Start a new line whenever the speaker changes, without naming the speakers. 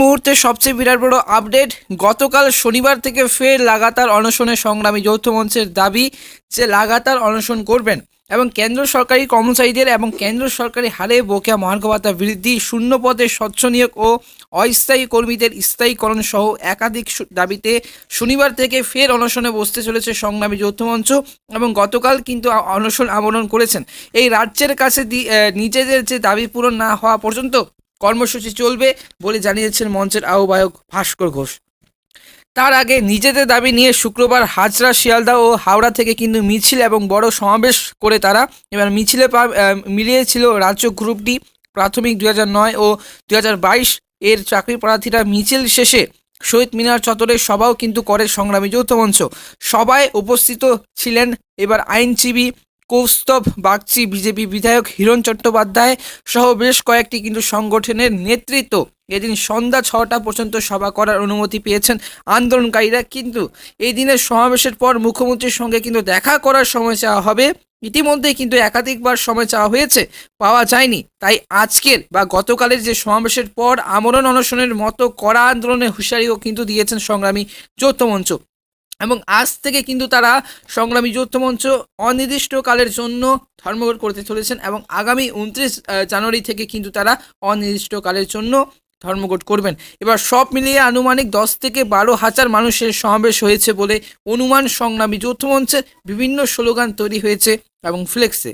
মুহূর্তে সবচেয়ে বিরাট বড় আপডেট, গতকাল শনিবার থেকে ফের লাগাতার অনশনে সংগ্রামী যৌথ মঞ্চের দাবি যে লাগাতার অনশন করবেন এবং কেন্দ্র সরকারি কর্মচারীদের এবং কেন্দ্র সরকারি হারে বকেয়া মহার্ঘ ভাতা বৃদ্ধি, শূন্য পদে স্বচ্ছ নিয়োগ ও অস্থায়ী কর্মীদের স্থায়ীকরণ সহ একাধিক দাবিতে শনিবার থেকে ফের অনশনে বসতে চলেছে সংগ্রামী যৌথ মঞ্চ এবং গতকাল কিন্তু অনশন আবরণ করেছেন। এই রাজ্যের কাছে নিজেদের যে দাবি পূরণ না হওয়া পর্যন্ত কর্মসূচি চলবে বলে জানিয়েছেন মঞ্চের আহ্বায়ক ভাস্কর ঘোষ। তার আগে নিজেদের দাবি নিয়ে শুক্রবার হাজরা, শিয়ালদা ও হাওড়া থেকে কিন্তু মিছিল এবং বড় সমাবেশ করে তারা। এবার মিছিলে মিলিয়েছিল রাজ্য গ্রুপটি প্রাথমিক দুই নয় ও দু হাজার বাইশ এর চাকরি প্রার্থীরা মিছিল শেষে শহীদ মিনার চত্বরে সভাও কিন্তু করে সংগ্রামী যৌথ মঞ্চ। সভায় উপস্থিত ছিলেন এবার আইনজীবী কৌস্তভ বাগচি, বিজেপি বিধায়ক হিরণ চট্টোপাধ্যায় সহ বেশ কয়েকটি কিন্তু সংগঠনের নেতৃত্ব। এদিন সন্ধ্যা ছটা পর্যন্ত সভা করার অনুমতি পেয়েছেন আন্দোলনকারীরা। কিন্তু এই দিনের সমাবেশের পর মুখ্যমন্ত্রীর সঙ্গে কিন্তু দেখা করার সময় চাওয়া হবে। ইতিমধ্যে কিন্তু একাধিকবার সময় চাওয়া হয়েছে, পাওয়া যায়নি। তাই আজকের বা গতকালের যে সমাবেশের পর আমরণ অনশনের মতো কড়া আন্দোলনের হুঁশিয়ারিও কিন্তু দিয়েছেন সংগ্রামী যৌথ মঞ্চ। এবং আজ থেকে কিন্তু তারা সংগ্রামী যৌথ মঞ্চ অনির্দিষ্টকালের জন্য ধর্মঘট করতে চলেছেন এবং আগামী উনত্রিশ জানুয়ারি থেকে কিন্তু তারা অনির্দিষ্টকালের জন্য ধর্মঘট করবেন। এবার সব মিলিয়ে আনুমানিক দশ থেকে বারো হাজার মানুষের সমাবেশ হয়েছে বলে অনুমান সংগ্রামী যৌথ মঞ্চের বিভিন্ন স্লোগান তৈরি হয়েছে এবং ফ্লেক্সে